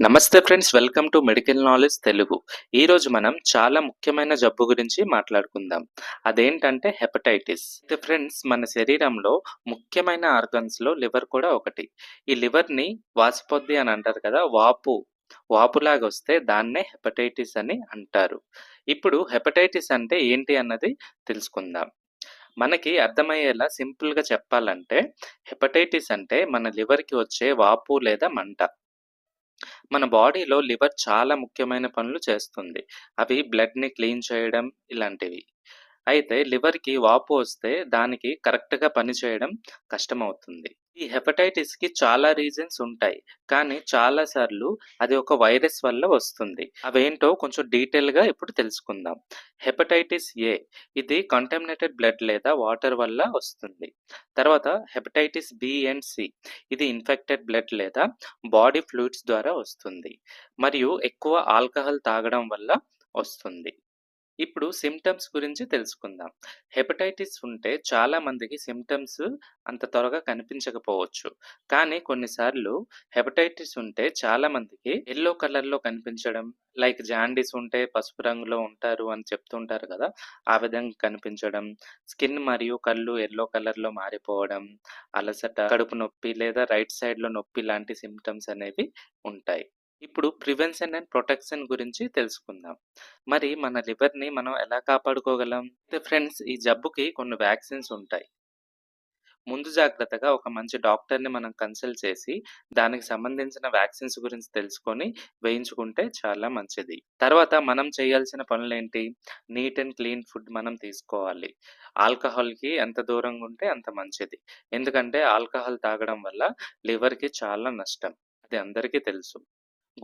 నమస్తే friends welcome to medical knowledge Telugu. ఈరోజు మనం చాలా ముఖ్యమైన జబ్బు గురించి మాట్లాడుకుందాం. అదేంటంటే హెపటైటిస్. అయితే ఫ్రెండ్స్ మన శరీరంలో ముఖ్యమైన ఆర్గన్స్లో లివర్ కూడా ఒకటి. ఈ లివర్ని వాసిపోద్ది అని అంటారు కదా వాపు. వాపులాగా వస్తే దాన్నే హెపటైటిస్ అని అంటారు. ఇప్పుడు హెపటైటిస్ అంటే ఏంటి అన్నది తెలుసుకుందాం. మనకి అర్థమయ్యేలా సింపుల్గా చెప్పాలంటే హెపటైటిస్ అంటే మన లివర్కి వచ్చే వాపు లేదా మంట. మన బాడీలో లివర్ చాలా ముఖ్యమైన పనులు చేస్తుంది. అవి బ్లడ్ని క్లీన్ చేయడం ఇలాంటివి. అయితే లివర్కి వాపు వస్తే దానికి కరెక్ట్గా పనిచేయడం కష్టమవుతుంది. ఈ హెపటైటిస్కి చాలా రీజన్స్ ఉంటాయి. కానీ చాలాసార్లు అది ఒక వైరస్ వల్ల వస్తుంది. అవేంటో కొంచెం డీటెయిల్గా ఇప్పుడు తెలుసుకుందాం. Hepatitis A? ఇది కంటామినేటెడ్ బ్లడ్ లేదా వాటర్ వల్ల వస్తుంది. తర్వాత హెపటైటిస్ బి అండ్ సి. ఇది ఇన్ఫెక్టెడ్ బ్లడ్ లేదా బాడీ ఫ్లూయిడ్స్ ద్వారా వస్తుంది. మరియు ఎక్కువ ఆల్కహాల్ తాగడం వల్ల వస్తుంది. ఇప్పుడు సిమ్టమ్స్ గురించి తెలుసుకుందాం. హెపటైటిస్ ఉంటే చాలా మందికి సిమ్టమ్స్ అంత త్వరగా కనిపించకపోవచ్చు. కానీ కొన్నిసార్లు హెపటైటిస్ ఉంటే చాలా మందికి ఎల్లో కలర్లో కనిపించడం లైక్ జాండీస్ ఉంటే పసుపు రంగులో ఉంటారు అని చెప్తుంటారు కదా ఆ విధంగా కనిపించడం స్కిన్ మరియు కళ్ళు ఎల్లో కలర్లో మారిపోవడం అలసట కడుపు నొప్పి లేదా రైట్ సైడ్లో నొప్పి లాంటి సిమ్టమ్స్ అనేవి ఉంటాయి. ఇప్పుడు ప్రివెన్షన్ అండ్ ప్రొటెక్షన్ గురించి తెలుసుకుందాం. మరి మన లివర్ని మనం ఎలా కాపాడుకోగలం? ఫ్రెండ్స్ ఈ జబ్బుకి కొన్ని వ్యాక్సిన్స్ ఉంటాయి. ముందు జాగ్రత్తగా ఒక మంచి డాక్టర్ని మనం కన్సల్ట్ చేసి దానికి సంబంధించిన వ్యాక్సిన్స్ గురించి తెలుసుకొని వేయించుకుంటే చాలా మంచిది. తర్వాత మనం చేయాల్సిన పనులేంటి? నీట్ అండ్ క్లీన్ ఫుడ్ మనం తీసుకోవాలి. ఆల్కహాల్కి ఎంత దూరంగా ఉంటే అంత మంచిది. ఎందుకంటే ఆల్కహాల్ తాగడం వల్ల లివర్కి చాలా నష్టం. అది అందరికీ తెలుసు.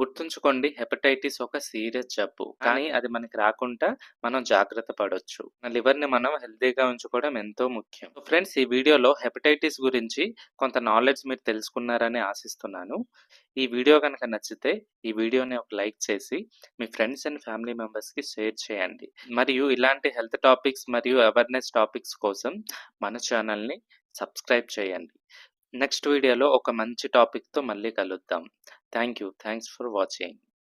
గుర్తుంచుకోండి హెపటైటిస్ ఒక సీరియస్ జబ్బు. కానీ అది మనకి రాకుండా మనం జాగ్రత్త పడవచ్చు మన లివర్ని మనం హెల్తీగా ఉంచుకోవడం ఎంతో ముఖ్యం. ఫ్రెండ్స్ ఈ వీడియోలో హెపటైటిస్ గురించి కొంత నాలెడ్జ్ మీరు తెలుసుకున్నారని ఆశిస్తున్నాను. ఈ వీడియో కనుక నచ్చితే ఈ వీడియోని ఒక లైక్ చేసి మీ ఫ్రెండ్స్ అండ్ ఫ్యామిలీ మెంబర్స్కి షేర్ చేయండి. మరియు ఇలాంటి హెల్త్ టాపిక్స్ మరియు అవేర్నెస్ టాపిక్స్ కోసం మన ఛానల్ని సబ్స్క్రైబ్ చేయండి. నెక్స్ట్ వీడియోలో ఒక మంచి టాపిక్తో మళ్ళీ కలుద్దాం. Thank you thanks for watching.